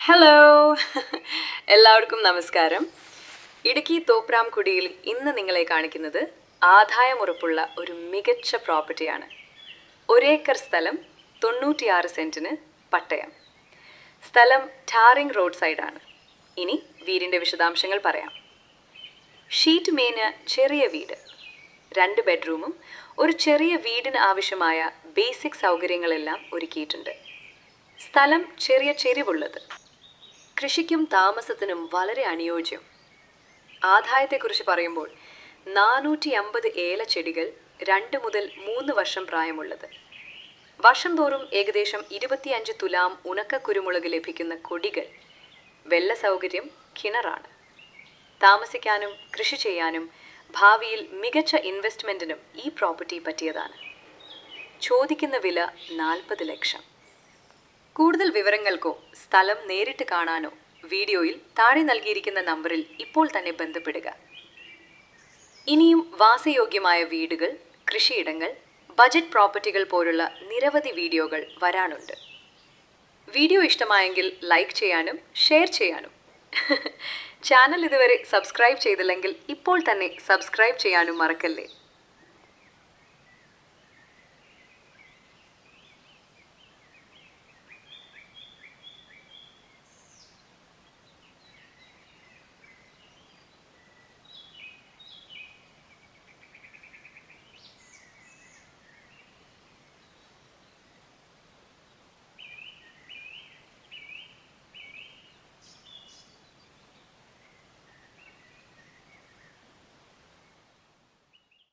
Hello എല്ലാവർക്കും നമസ്കാരം. ഇടുക്കി തോപ്രാംകുടിയിൽ ഇന്ന് നിങ്ങളെ കാണിക്കുന്നത് ആദായമുറപ്പുള്ള ഒരു മികച്ച പ്രോപ്പർട്ടിയാണ്. ഒരേക്കർ സ്ഥലം തൊണ്ണൂറ്റിയാറ് സെന്റിന് പട്ടയം. സ്ഥലം ടാറിംഗ് റോഡ് സൈഡാണ്. ഇനി വീടിന്റെ വിശദാംശങ്ങൾ പറയാം. ഷീറ്റ് മേന് ചെറിയ വീട്. രണ്ട് ബെഡ്റൂമും ഒരു ചെറിയ വീടിന് ആവശ്യമായ ബേസിക് സൗകര്യങ്ങളെല്ലാം ഒരുക്കിയിട്ടുണ്ട്. സ്ഥലം ചെറിയ ചെരിവുള്ളത്. കൃഷിക്കും താമസത്തിനും വളരെ അനുയോജ്യം. ആദായത്തെക്കുറിച്ച് പറയുമ്പോൾ നാനൂറ്റി അമ്പത് ഏല ചെടികൾ രണ്ട് മുതൽ മൂന്ന് വർഷം പ്രായമുള്ളത്. വർഷം തോറും ഏകദേശം ഇരുപത്തിയഞ്ച് തുലാം ഉണക്ക കുരുമുളക് ലഭിക്കുന്ന കൊടികൾ വെള്ള സൗകര്യം കിണറാണ്. താമസിക്കാനും കൃഷി ചെയ്യാനും ഭാവിയിൽ മികച്ച ഇൻവെസ്റ്റ്മെന്റിനും ഈ പ്രോപ്പർട്ടി പറ്റിയതാണ്. ചോദിക്കുന്ന വില നാൽപ്പത് ലക്ഷം. കൂടുതൽ വിവരങ്ങൾക്കോ സ്ഥലം നേരിട്ട് കാണാനോ വീഡിയോയിൽ താഴെ നൽകിയിരിക്കുന്ന നമ്പറിൽ ഇപ്പോൾ തന്നെ ബന്ധപ്പെടുക. ഇനിയും വാസയോഗ്യമായ വീടുകൾ കൃഷിയിടങ്ങൾ ബജറ്റ് പ്രോപ്പർട്ടികൾ പോലുള്ള നിരവധി വീഡിയോകൾ വരാനുണ്ട്. വീഡിയോ ഇഷ്ടമായെങ്കിൽ ലൈക്ക് ചെയ്യാനും ഷെയർ ചെയ്യാനും. ചാനൽ ഇതുവരെ സബ്സ്ക്രൈബ് ചെയ്തില്ലെങ്കിൽ ഇപ്പോൾ തന്നെ സബ്സ്ക്രൈബ് ചെയ്യാനും മറക്കല്ലേ?